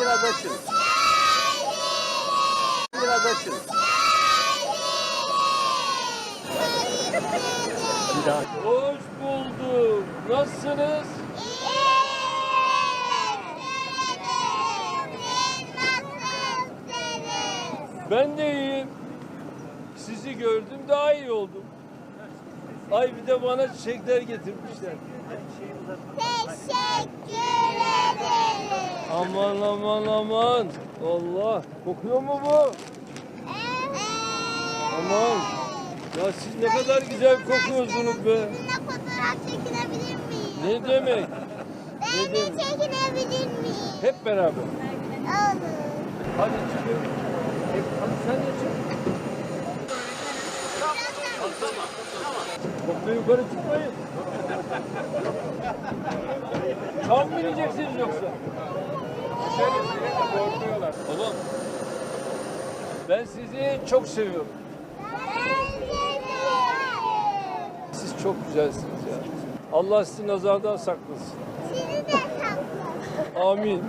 Liradaşın. Liradaşın. Bir daha. Hoş bulduk. Nasılsınız? Ben de iyiyim. Sizi gördüm daha iyi oldum. Ay bir de bana çiçekler getirmişler. Teşekkür. Aman aman aman. Allah. Kokuyor mu bu? Aman. Ya siz ne kadar güzel kokuyorsunuz be. Sizinle fotoğraf çekinebilir miyim? Ne demek? Ben de çekinebilir miyim? Hep beraber. Olur. Hadi çıkın. Hadi sen de çık. Da yukarı çıkmayın. Tam mı ineceksiniz yoksa? Oğlum. Ben sizi çok seviyorum. Siz çok güzelsiniz ya. Allah sizi nazardan saklasın. Sizi de saklı. Amin.